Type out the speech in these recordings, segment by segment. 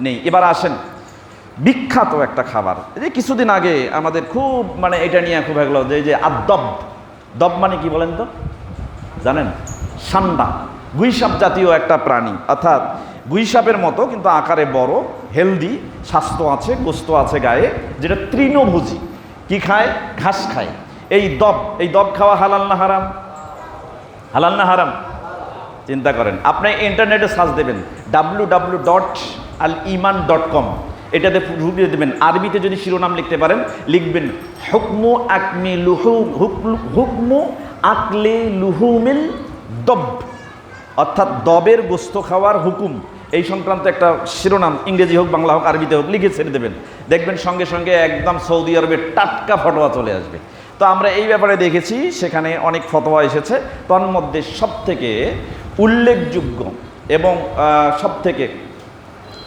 নেই। এবার আসেন, বিখ্যাত একটা খাবার। এই যে কিছুদিন আগে আমাদের খুব মানে এটা নিয়ে খুব এগুলো যে যে আদব। দব মানে কি বলেন তো? জানেন? সান্ডা। গুইসাপ জাতীয় একটা প্রাণী। অর্থাৎ গুইসাপের মতো, কিন্তু আকারে বড়, হেলদি, স্বাস্থ্য আছে, গোস্ত আছে গায়ে, যেটা তৃণভোজী। কি খায়? ঘাস খায়। এই দব এই দব খাওয়া হালাল না হারাম? হালাল না হারাম? চিন্তা করেন। আপনি ইন্টারনেটে সার্চ দেবেন W W dot Al Iman dot com. এটাতে ঢুকিয়ে দেবেন। আরবিতে যদি শিরোনাম লিখতে পারেন, লিখবেন, হুকমু আকমি লুহু হুক- হুকমু আকলে লুহুমিল দব। অর্থাৎ দবের গোস্ত খাওয়ার হুকুম। এই সংক্রান্ত একটা শিরোনাম, ইংরেজি হোক, বাংলা হোক, আরবিতে হোক, লিখে ছেড়ে দেবেন। দেখবেন সঙ্গে সঙ্গে একদম সৌদি আরবের টাটকা ফটোয়া চলে আসবে। তো আমরা এই ব্যাপারে দেখেছি, সেখানে অনেক ফতোয়া এসেছে। তন্মধ্যে সব থেকে উল্লেখযোগ্য এবং সব থেকে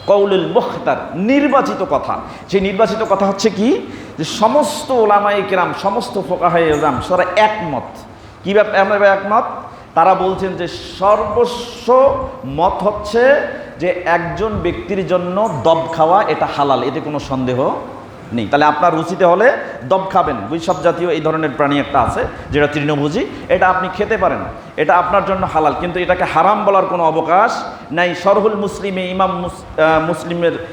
কৌলুল মুখতার, নির্বাচিত কথা। সেই নির্বাচিত কথা হচ্ছে কি? যে সমস্ত ওলামাই কেরাম, সমস্ত ফোকাহাই এজাম সারা একমত। কী ব্যাপার একমত? তারা বলছেন যে সর্বস্ব মত হচ্ছে যে একজন ব্যক্তির জন্য দব খাওয়া এটা হালাল, এতে কোনো সন্দেহ নেই। তাহলে আপনার রুচিতে হলে দব খাবেন। গুইসব জাতীয় এই ধরনের প্রাণী একটা আছে, যেটা তৃণভোজী। এটা আপনি খেতে পারেন। এটা আপনার জন্য হালাল, কিন্তু এটাকে হারাম বলার কোনো অবকাশ নাই। সরহুল মুসলিমে ইমাম মুস- মুসলিমের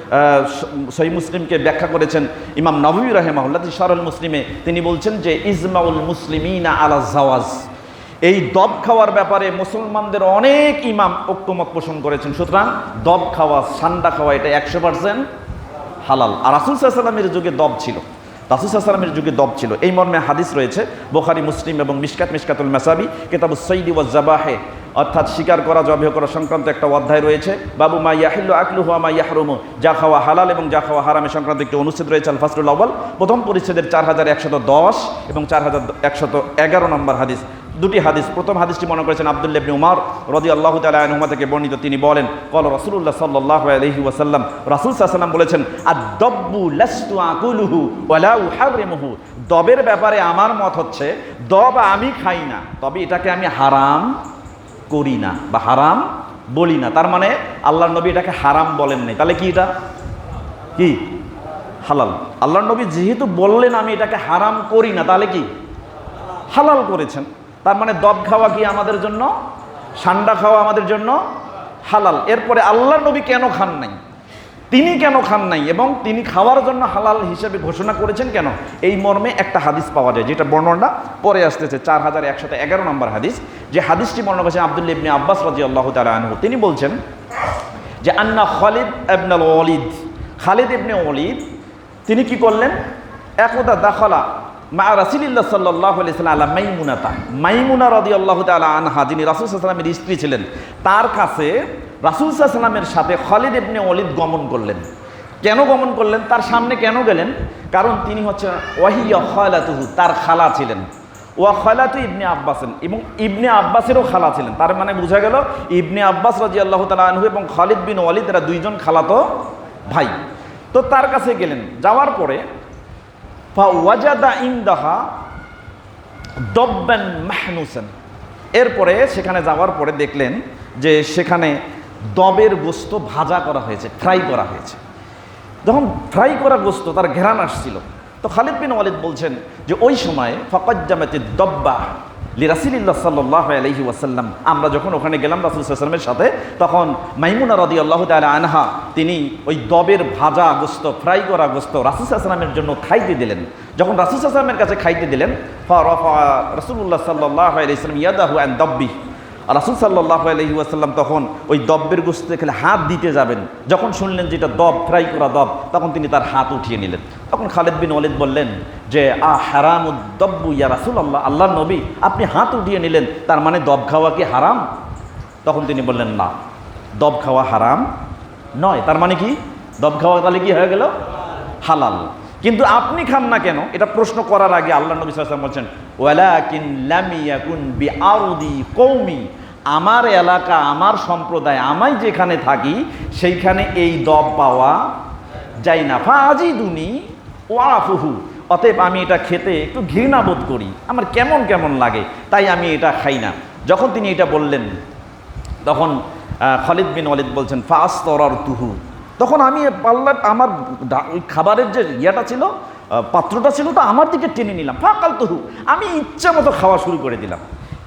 সহি মুসলিমকে ব্যাখ্যা করেছেন ইমাম নবী রাহেমাহুল্লাহ। সরহুল মুসলিমে, তিনি বলছেন যে, ইজমাউল মুসলিমিনা আলা জাওয়াজ। এই দব খাওয়ার ব্যাপারে মুসলমানদের অনেক ইমাম ঐক্যমত পোষণ করেছেন। সুতরাং দব খাওয়া, সান্ডা খাওয়া, এটা একশো পার্সেন্ট হালাল। আর রাসুল সাল্লামের যুগে দব ছিল। রাসুল সাল্লামের যুগে দব ছিল। এই মর্মে হাদিস রয়েছে, বোখারি, মুসলিম এবং মিসকাত মিসকাতুল মেসাবি কেতাব সৈদি ও জাবাহে, অর্থাৎ শিকার করা জবে করা সংক্রান্ত একটা অধ্যায় রয়েছে। বাবু মা ইয়াহিল্লু আকলু হুয়া মা ইয়াহরুমু, যা খাওয়া হালাল এবং যা খাওয়া হারামে সংক্রান্ত একটি অনুচ্ছেদ রয়েছে আল ফাসরুল প্রথম পরিচ্ছেদের চার হাজার একশত দশ এবং চার হাজার একশত এগারো নম্বর হাদিস। দুটি হাদিস। প্রথম হাদিসটি মনে করেছেন আবদুল্লাহ ইবনে উমার রদি আল্লাহ তালা আনহুমা থেকে বর্ণিত। তিনি বলেন, কল রসুল্লাহ সাল্লাহ আলহি ওয়াসাল্লাম, রাসুল সাল্লাম বলেছেন আর দব্বু লাস্তু আকুলুহু ওয়ালা উহারিমুহু। দবের ব্যাপারে আমার মত হচ্ছে, দব আমি খাই না, তবে এটাকে আমি হারাম করি না বা হারাম বলি না। তার মানে আল্লাহর নবী এটাকে হারাম বলেন নাই। তাহলে কি এটা? কি? হালাল। আল্লাহর নবী যেহেতু বললেন আমি এটাকে হারাম করি না, তাহলে কি? হালাল করেছেন। তার মানে দব খাওয়া কি আমাদের জন্য? সান্ডা খাওয়া আমাদের জন্য হালাল। এরপরে আল্লাহ নবী কেন খান নাই? তিনি কেন খান নাই? এবং তিনি খাওয়ার জন্য হালাল হিসেবে ঘোষণা করেছেন কেন? এই মর্মে একটা হাদিস পাওয়া যায়, যেটা বর্ণনা পরে আসতেছে, চার হাজার একশত এগারো নম্বর হাদিস। যে হাদিসটি বর্ণনা করেছেন আবদুল্লা ইবনে আব্বাস রাজি আল্লাহ তালা তিনি বলছেন যে, আন্না খালিদ এবনাল ওলিদ খালিদ ইবনে ওলিদ তিনি কি করলেন? একদা দাখলা মা রাসিল্লাহ সাল্লাহ আল্লাহ মাইমুনাতা। মাইমুনা রদি আল্লাহ তালা আনহা, যিনি রাসুল সাল্লামের স্ত্রী ছিলেন, তার কাছে রাসুল সাল্লামের সাথে খালিদ ইবনে ওলিদ গমন করলেন। কেন গমন করলেন? তার সামনে কেন গেলেন? কারণ তিনি হচ্ছে ওয়াহিয়া খালাতুহু, তার খালা ছিলেন। ওয়া খালাতু ইবনে আব্বাসেন, এবং ইবনে আব্বাসেরও খালা ছিলেন। তার মানে বোঝা গেল, ইবনে আব্বাস রাজি আল্লাহ তালা আনহু এবং খালিদ বিন ওয়ালিদ, এরা দুইজন খালাতো ভাই। তো তার কাছে গেলেন। যাওয়ার পরে ওয়াজাদা মাহনুসেন। এরপরে সেখানে যাওয়ার পরে দেখলেন যে সেখানে দবের গোস্ত ভাজা করা হয়েছে, ফ্রাই করা হয়েছে। যখন ফ্রাই করা গোস্ত, তার ঘেরান আসছিল। তো খালিদ বিন ওয়ালিদ বলছেন যে, ওই সময় ফকজ্জামাতে দব্বা লি রাসিল্লাহ সাল্লাহ আলহি ওয়াসাল্লাম, আমরা যখন ওখানে গেলাম রাসুল সাল্লামের সাথে, তখন মাইমুনা রদি আল্লাহ তালা আনহা, তিনি ওই দবের ভাজা গোস্ত, ফ্রাই করা গোস্ত রাসুল সাল্লামের জন্য খাইতে দিলেন। যখন রাসুল সাল্লামের কাছে খাইতে দিলেন রসুল্লাহ সাল্লাহ আলাইসলাম ইয়াদাহু অ্যান্ড দব্বি। রাসুল সাল্লাহ আলহি ওয়াসাল্লাম তখন ওই দব্বের গোস্ত খেলে হাত দিতে যাবেন। যখন শুনলেন যে এটা দব, ফ্রাই করা দব, তখন তিনি তার হাত উঠিয়ে নিলেন। তখন খালেদ বিন ওয়ালিদ বললেন যে, আ হারাম দব্বু ইয়া রাসুল আল্লাহ আল্লাহ নবী, আপনি হাত উঠিয়ে নিলেন, তার মানে দব খাওয়া কি হারাম? তখন তিনি বললেন, না, দব খাওয়া হারাম নয়। তার মানে কি? দব খাওয়া তাহলে কি হয়ে গেল? হালাল। কিন্তু আপনি খান না কেন? এটা প্রশ্ন করার আগে আল্লাহ নবী সাল্লাম বলছেন, ওয়ালাকিন ইয়াকুন বিআরদি কওমি, আমার এলাকা, আমার সম্প্রদায়, আমি যেখানে থাকি, সেইখানে এই দব পাওয়া যায় না। ফাজিদুনি ওয়াফুহু। অতএব আমি এটা খেতে একটু ঘৃণা বোধ করি। আমার কেমন কেমন লাগে, তাই আমি এটা খাই না। যখন তিনি এটা বললেন, তখন খালিদ বিন ওয়ালিদ বলছেন ফাস তুহু তখন আমি পাল্লা, আমার খাবারের যে ইয়েটা ছিল পাত্রটা ছিল তো আমার দিকে টেনে নিলাম। ফাঁকাল তুহু আমি ইচ্ছা মতো খাওয়া শুরু করে দিলাম।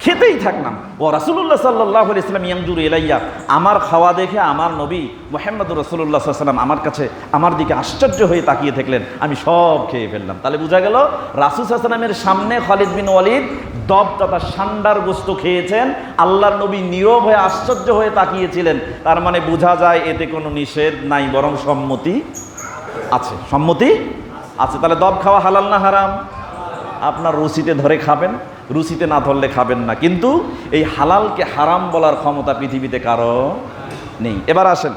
খেতেই থাকলাম ও রাসুল্লাহ সাল্লাহ ইসলাম ইয়াংজুর এলাইয়া আমার খাওয়া দেখে আমার নবী মোহাম্মদ রসুল্লাহ সাল্লাম আমার কাছে, আমার দিকে আশ্চর্য হয়ে তাকিয়ে থাকলেন। আমি সব খেয়ে ফেললাম। তাহলে বোঝা গেল, রাসুল সাল্লামের সামনে খালিদ বিন ওয়ালিদ দব তথা সান্ডার গোস্ত খেয়েছেন, আল্লাহর নবী নীরব হয়ে আশ্চর্য হয়ে তাকিয়েছিলেন। তার মানে বোঝা যায় এতে কোনো নিষেধ নাই, বরং সম্মতি আছে। সম্মতি আছে। তাহলে দব খাওয়া হালাল না হারাম? আপনার রুচিতে ধরে খাবেন। রুচিতে না ধরলে খাবেন না। কিন্তু এই হালালকে হারাম বলার ক্ষমতা পৃথিবীতে কারও নেই। এবার আসেন।